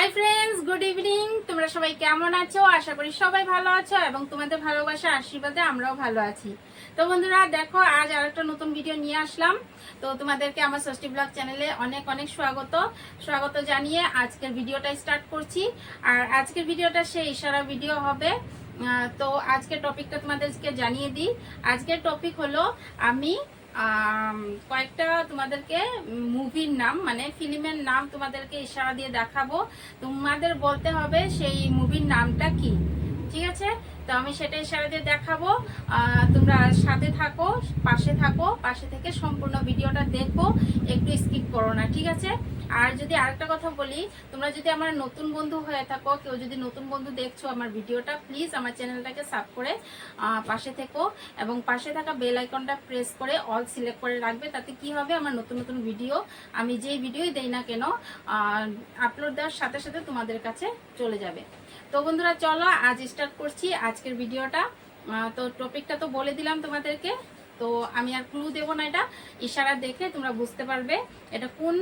Hi friends good evening তোমরা সবাই কেমন আছো? আশা করি সবাই ভালো আছো এবং তোমাদের ভালোবাসা আশীর্বাদে আমরাও ভালো আছি। তো বন্ধুরা, দেখো, আজ আর একটা নতুন ভিডিও নিয়ে আসলাম। তো তোমাদেরকে আমার ষষ্ঠী ব্লগ চ্যানেলে অনেক অনেক স্বাগত। স্বাগত জানিয়ে আজকের ভিডিওটা স্টার্ট করছি। আর আজকের ভিডিওটা সেই ইশারা ভিডিও হবে। তো আজকের টপিকটা তোমাদেরকে জানিয়ে দিই। আজকের টপিক হলো, আমি কয়েকটা তোমাদেরকে মুভির নাম মানে ফিল্মের নাম তোমাদেরকে ইশারা দিয়ে দেখাবো। তোমাদের বলতে হবে সেই মুভির নামটা কি, ঠিক আছে? তো আমি সেটা ইশারা দিয়ে দেখাবো। তোমরা সাথে থাকো, পাশে থাকো, পাশে থেকে সম্পূর্ণ ভিডিওটা দেখো, একটু স্কিপ করো না, ঠিক আছে? আর যদি আরেকটা কথা বলি, তোমরা যদি আমার নতুন বন্ধু হয়ে থাকো, কেউ যদি নতুন বন্ধু দেখছ আমার ভিডিওটা প্লিজ আমার চ্যানেলটাকে সাব করে পাশে থেকো এবং পাশে থাকা বেল আইকনটা প্রেস করে অল সিলেক্ট করে রাখবে, তাতে কি হবে? আমার নতুন নতুন ভিডিও আমি যেই ভিডিওই দেই না কেন আপলোড দেওয়ার সাথে সাথে তোমাদের কাছে চলে যাবে। তো বন্ধুরা, চলো আজ স্টার্ট করছি আজকের ভিডিওটা তো টপিকটা তো বলে দিলাম তোমাদেরকে, তো আমি আর ক্লু দেবো না এটা। ইশারা দেখে তোমরা বুঝতে পারবে এটা কোন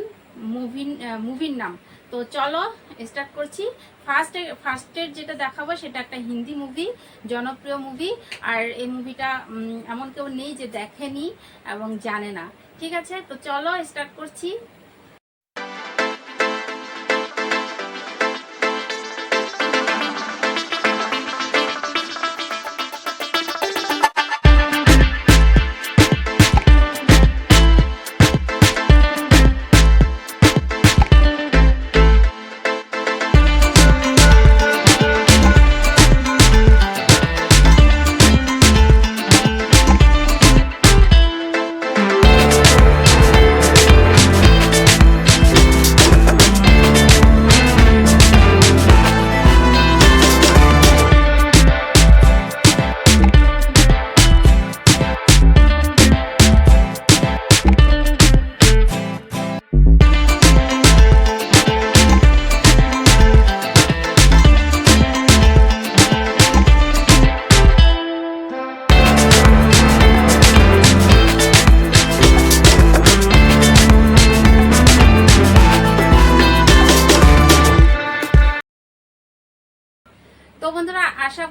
মুভি মুভির নাম। তো চলো স্টার্ট করছি। ফার্স্টে ফার্স্টের যেটা দেখাবো, সেটা একটা হিন্দি মুভি জনপ্রিয় মুভি আর এই মুভিটা এমন কেউ নেই যে দেখেনি এবং জানে না। ঠিক আছে? তো চলো স্টার্ট করছি।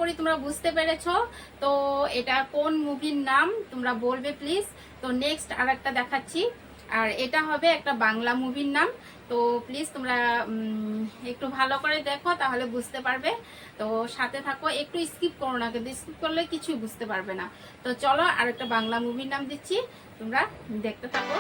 করি, তোমরা বুঝতে পেরেছ? তো এটা কোন মুভির নাম? তোমরা বলবে প্লিজ তো নেক্সট আর একটা দেখাচ্ছি। আর এটা হবে একটা বাংলা মুভির নাম। তো প্লিজ তোমরা একটু ভালো করে দেখো, তাহলে বুঝতে পারবে। তো সাথে থাকো, একটু স্কিপ করো না কিন্তু স্কিপ করলে কিছুই বুঝতে পারবে না। তো চলো আর একটা বাংলা মুভির নাম দিচ্ছি। তোমরা দেখতে থাকো।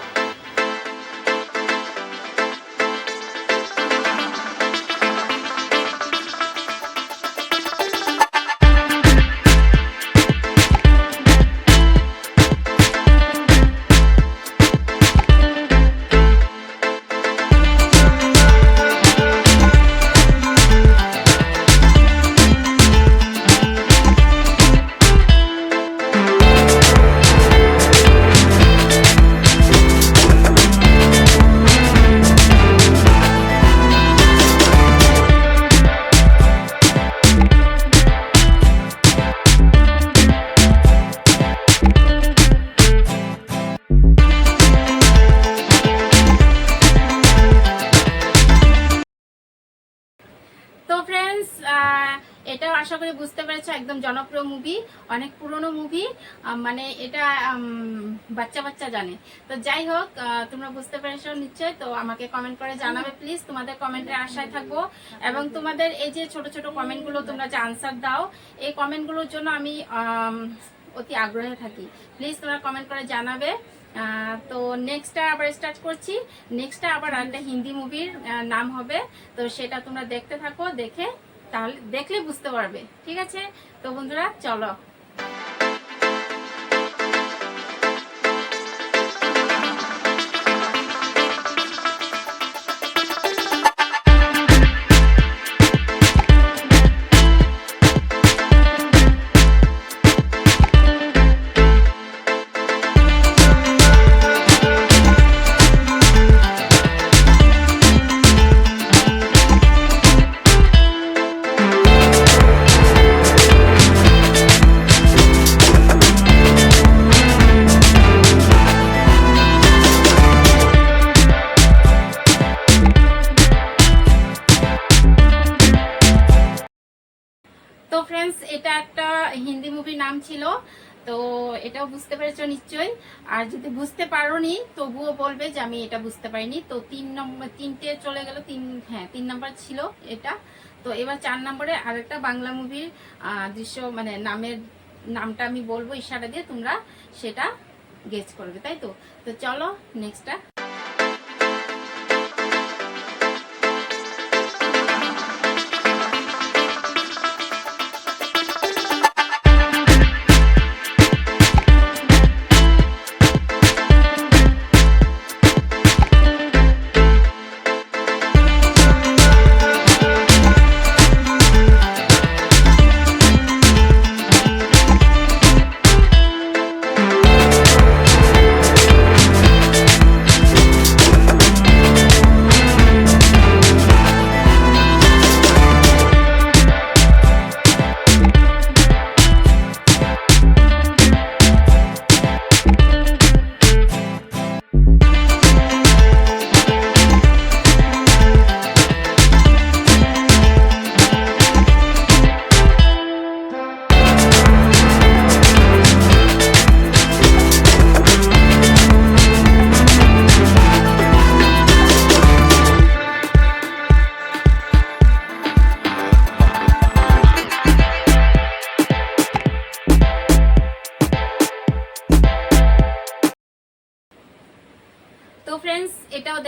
তো ফ্রেন্ডস এটাও আশা করি বুঝতে পেরেছ একদম জনপ্রিয় মুভি অনেক পুরনো মুভি মানে এটা বাচ্চা বাচ্চা জানে। তো যাই হোক তোমরা বুঝতে পেরেছ নিশ্চয় তো আমাকে কমেন্ট করে জানাবে প্লিজ তোমাদের কমেন্টের আশায় থাকব। এবং তোমাদের এই যে ছোট ছোট কমেন্টগুলো তোমরা যে আনসার দাও এই কমেন্টগুলোর জন্য আমি আম, অতি আগ্রহে থাকি। প্লিজ তোমরা কমেন্ট করে জানাবে। তো নেক্সটটা আবার স্টার্ট করছি। নেক্সটটা আবার একটা হিন্দি মুভির নাম হবে। তো সেটা তোমরা দেখতে থাকো, দেখে তাহলে, দেখলে বুঝতে পারবে। ঠিক আছে? তো বন্ধুরা, চলো। তো এটাও বুঝতে পেরেছ নিশ্চয়ই। আর যদি বুঝতে পারোনি, তবুও বলবে যে আমি এটা বুঝতে পারিনি। তো তিন নম্বর তিনটে চলে গেল, তিন হ্যাঁ তিন নম্বর ছিল এটা। তো এবার চার নম্বরে আরেকটা বাংলা মুভির দৃশ্য মানে নামের, নামটা আমি বলব ইশারা দিয়ে তোমরা সেটা গেস করবে, তাই তো? তো চলো নেক্সটটা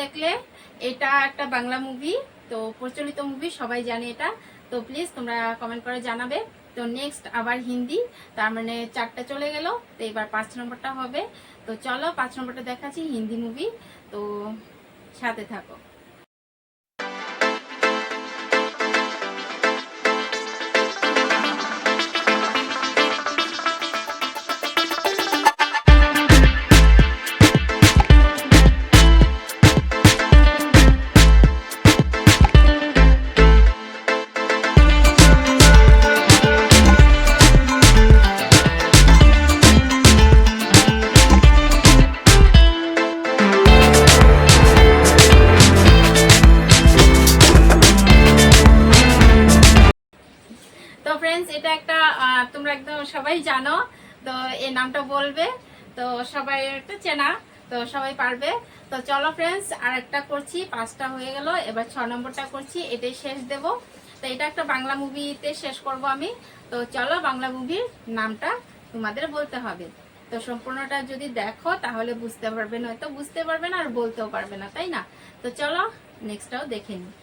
দেখলে এটা একটা বাংলা মুভি তো প্রচলিত মুভি সবাই জানে এটা। তো প্লিজ তোমরা কমেন্ট করে জানাবে। তো নেক্সট আবার হিন্দি, তার মানে চারটা চলে গেল, তো এবার পাঁচ নম্বরটা হবে। তো চলো পাঁচ নম্বরটা দেখাচ্ছি, হিন্দি মুভি তো সাথে থাকো। তো ফ্রেন্ডস এটা একটা তোমরা একদম সবাই জানো। তো এই নামটা বলবে। তো সবাই একটা চেনা, তো সবাই পারবে। তো চলো ফ্রেন্ডস আর একটা করছি, পাঁচটা হয়ে গেল, এবার ছ নম্বরটা করছি, এটাই শেষ দেব। তো এটা একটা বাংলা মুভিতে শেষ করব আমি। তো চলো বাংলা মুভির নামটা তোমাদের বলতে হবে। তো সম্পূর্ণটা যদি দেখো, তাহলে বুঝতে পারবে, নয়তো বুঝতে পারবে না আর বলতেও পারবে না, তাই না? তো চলো নেক্সটটাও দেখে নিই।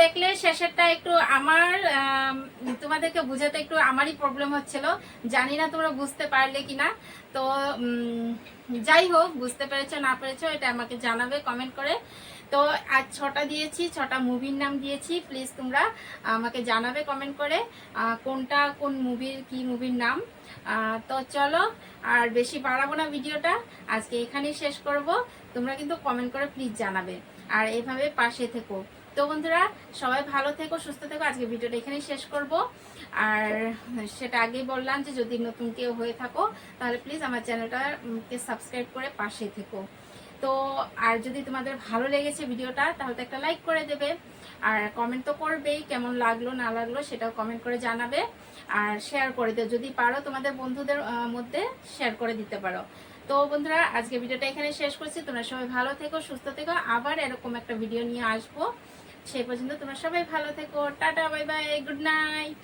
দেখলে শেষেরটা একটু আমার তোমাদেরকে বুঝাতে একটু আমারই প্রবলেম হচ্ছিল। জানি না তোমরা বুঝতে পারলে কিনা। তো যাই হোক, বুঝতে পেরেছ, না পেরেছ, এটা আমাকে জানাবে কমেন্ট করে। তো, আজ ছটা দিয়েছি, ছটা মুভির নাম দিয়েছি প্লিজ তোমরা আমাকে জানাবে কমেন্ট করে কোনটা, কোন মুভির কি মুভির নাম। তো চলো, আর বেশি বাড়াবো না ভিডিওটা, আজকে এখানেই শেষ করব। তোমরা কিন্তু কমেন্ট করে প্লিজ জানাবে। আর এভাবে পাশে থেকো। তো বন্ধুরা, সবাই ভালো থেকো, সুস্থ থেকো। আজকে ভিডিওটা এখানেই শেষ করব। আর সেটা আগেই বললাম যে, যদি নতুন কেউ হয়ে থাকো, তাহলে প্লিজ আমার চ্যানেলটাকে সাবস্ক্রাইব করে পাশে থেকো। তো আর যদি তোমাদের ভালো লেগেছে ভিডিওটা, তাহলে একটা লাইক করে দেবে। আর কমেন্ট তো করবেই, কেমন লাগল, না লাগল, সেটাও কমেন্ট করে জানাবে। আর শেয়ার করে দিও। যদি পারো তোমাদের বন্ধুদের মধ্যে শেয়ার করে দিতে পারো। তো বন্ধুরা, আজকে ভিডিওটা এখানে শেষ করছি। তোমরা সবাই ভালো থেকো, সুস্থ থেকো। আবার এরকম একটা ভিডিও নিয়ে আসব। সেই পর্যন্ত তোমরা সবাই ভালো থেকো। Tata bye bye good night.